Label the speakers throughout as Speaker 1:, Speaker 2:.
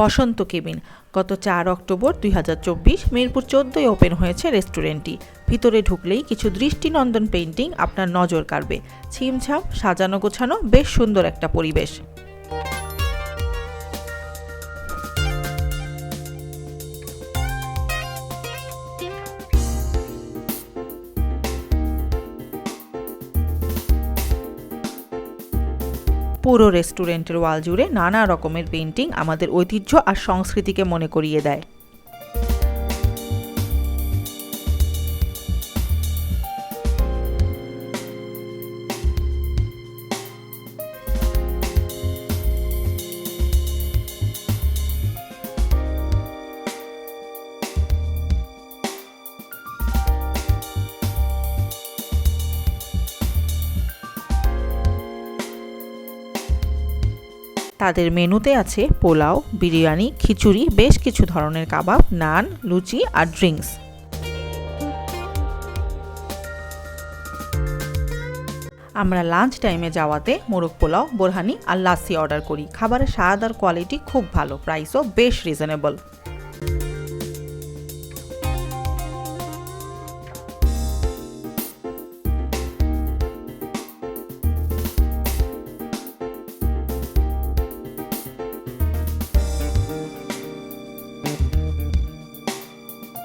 Speaker 1: বসন্ত cabin. গত চার October দুই হাজার চব্বিশ মিরপুর চোদ্দোয় ওপেন হয়েছে রেস্টুরেন্টটি। ভিতরে ঢুকলেই কিছু দৃষ্টিনন্দন পেইন্টিং আপনার নজর কাড়বে। ছিমছাম, সাজানো গোছানো, বেশ সুন্দর একটা পরিবেশ। পুরো রেস্টুরেন্টের ওয়াল জুড়ে নানা রকমের পেন্টিং আমাদের ঐতিহ্য আর সংস্কৃতিকে মনে করিয়ে দেয়। তাদের মেনুতে আছে পোলাও, বিরিয়ানি, খিচুড়ি, বেশ কিছু ধরনের কাবাব, নান, লুচি আর ড্রিঙ্কস। আমরা লাঞ্চ টাইমে যাওয়াতে মোরগ পোলাও, বোরহানি আর লাসি অর্ডার করি। খাবারের স্বাদ আর কোয়ালিটি খুব ভালো, প্রাইসও বেশ রিজনেবল।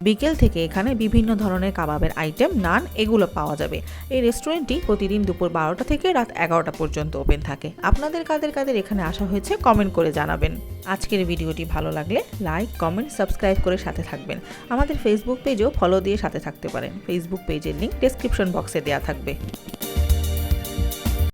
Speaker 1: বিকেল থেকে এখানে বিভিন্ন ধরনের কাবাবের আইটেম, নান এগুলো পাওয়া যাবে। এই রেস্টুরেন্টটি প্রতিদিন দুপুর বারোটা থেকে রাত এগারোটা পর্যন্ত ওপেন থাকে। আপনাদের কাদের কাদের এখানে আসা হয়েছে কমেন্ট করে জানাবেন। আজকের ভিডিওটি ভালো লাগলে লাইক, কমেন্ট, সাবস্ক্রাইব করে সাথে থাকবেন। আমাদের ফেসবুক পেজও ফলো দিয়ে সাথে থাকতে পারেন। ফেসবুক পেজের লিঙ্ক ডেসক্রিপশন বক্সে দেওয়া থাকবে।